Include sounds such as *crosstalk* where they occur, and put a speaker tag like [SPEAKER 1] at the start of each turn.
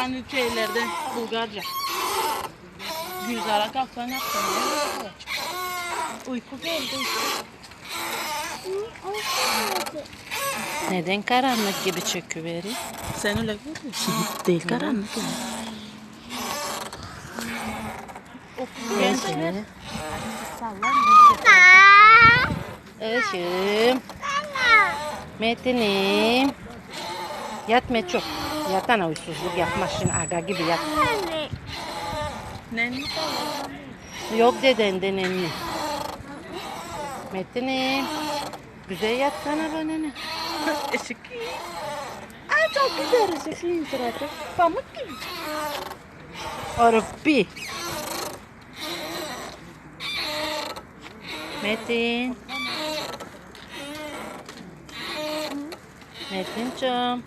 [SPEAKER 1] Hani şeylerde Bulgarca. Gülzar'a kalksan yapsan. Uyku geldi.
[SPEAKER 2] Neden karanlık gibi çöküverir?
[SPEAKER 1] Sen öyle görüyorsun.
[SPEAKER 2] Değil karanlık. Neyse. Eşim. Metin'im. Yat Meço. Yatana uysuzluk yapma şimdi aga gibi yat.
[SPEAKER 1] Nenni
[SPEAKER 2] Yok deden denenli. Metin'im. Güzel yatsana bana ne? *laughs*
[SPEAKER 1] Eşik. Ay çok güzel eşikliğin suratı. Pamuk gibi.
[SPEAKER 2] Arıfi. Metin. Metin'cim.